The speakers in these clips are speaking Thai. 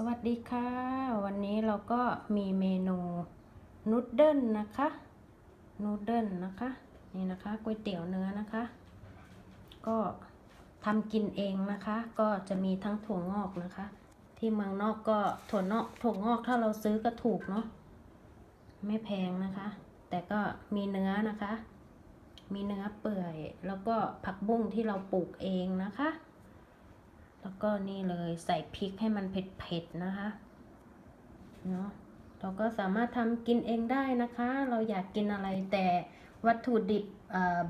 สวัสดีค่ะ วันนี้เราก็มีเมนูนูดเดิลนะคะนูดเดิลนะคะนี่นะคะก๋วยเตี๋ยวเนื้อนะคะ ก็ทำกินเองนะคะ ก็จะมีทั้งถั่วงอกนะคะ ที่เมืองนอกก็ถั่วนอกถั่วงอกถ้าเราซื้อก็ถูกเนาะไม่แพงนะคะ แต่ก็มีเนื้อนะคะ มีเนื้อเปื่อย แล้วก็ผักบุ้งที่เราปลูกเองนะคะ แล้วก็นี่เลยใส่พริกให้มันเผ็ดๆนะคะเนาะเราก็สามารถทำกินเองได้นะคะ เราอยากกินอะไรแต่วัตถุดิบ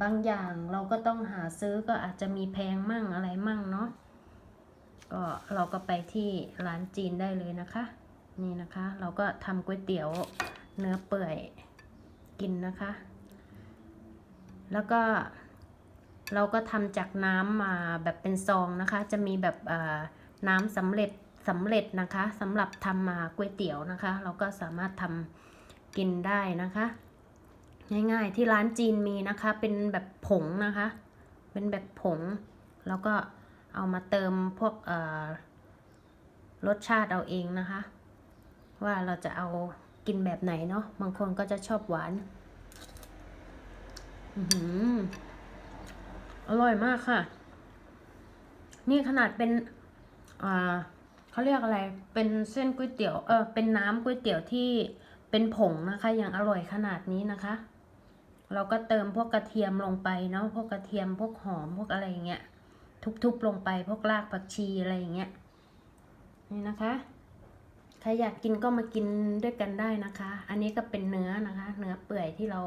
บางอย่างเราก็ต้องหาซื้อก็อาจจะมีแพงมั่งอะไรมั่งเนาะก็เราก็ไปที่ร้านจีนได้เลยนะคะ นี่นะคะ เราก็ทำก๋วยเตี๋ยวเนื้อเปื่อยกินนะคะ แล้วก็ เราก็ทำจากน้ำมาแบบเป็นซองนะคะ จะมีแบบน้ำสำเร็จสำเร็จนะคะสำหรับทำมาก๋วยเตี๋ยวนะคะ เราก็สามารถทำกินได้นะคะ ง่ายๆที่ร้านจีนมีนะคะ เป็นแบบผงนะคะ เป็นแบบผง แล้วก็เอามาเติมพวกรสชาติเอาเองนะคะ ว่าเราจะเอากินแบบไหนเนาะบางคนก็จะชอบหวาน อือหือ อร่อยมากค่ะ นี่ขนาดเป็นอ่าเขาเรียกอะไร เป็นเส้นก๋วยเตี๋ยว เออ เป็นน้ำก๋วยเตี๋ยวที่เป็นผงนะคะย่างอร่อยขนาดนี้นะคะ เราก็เติมพวกกระเทียมลงไปเนาะ พวกกระเทียม พวกหอม พวกอะไรอย่างเงี้ย ทุบๆลงไป พวกรากผักชีอะไรอย่างเงี้ย นี่นะคะ ใครอยากกินก็มากินด้วยกันได้นะคะ อันนี้ก็เป็นเนื้อนะคะ เนื้อเปื่อยที่เรา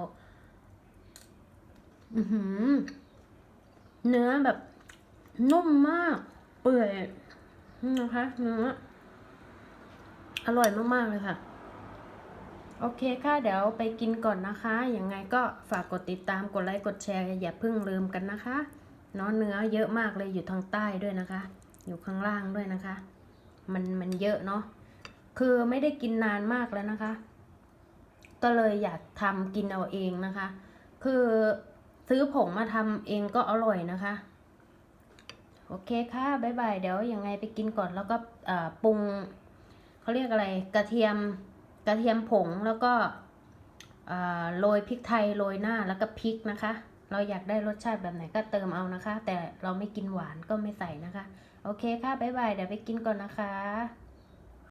อือหือ เนื้อแบบนุ่มมาก เปื่อยนะคะเนื้ออร่อยมากๆเลยค่ะ โอเคค่ะ เดี๋ยวไปกินก่อนนะคะ ยังไงก็ฝากกดติดตามกดไลค์กดแชร์ อย่าเพิ่งลืมกันนะคะเนาะเนื้อเยอะมากเลยอยู่ทางใต้ด้วยนะคะ อยู่ข้างล่างด้วยนะคะ มันมันเยอะเนาะคือไม่ได้กินนานมากแล้วนะคะ ก็เลยอยากทำกินเอาเองนะคะ คือ ซื้อผงมาทำเองก็อร่อยนะคะ โอเคค่ะบ๊ายบายเดี๋ยวยังไงไปกินก่อนแล้วก็ปรุงเขาเรียกอะไรกระเทียมกระเทียมผงแล้วก็โรยพริกไทยโรยหน้าแล้วก็พริกนะคะ เราอยากได้รสชาติแบบไหนก็เติมเอานะคะ แต่เราไม่กินหวานก็ไม่ใส่นะคะ โอเคค่ะบ๊ายบายเดี๋ยวไปกินก่อนนะคะ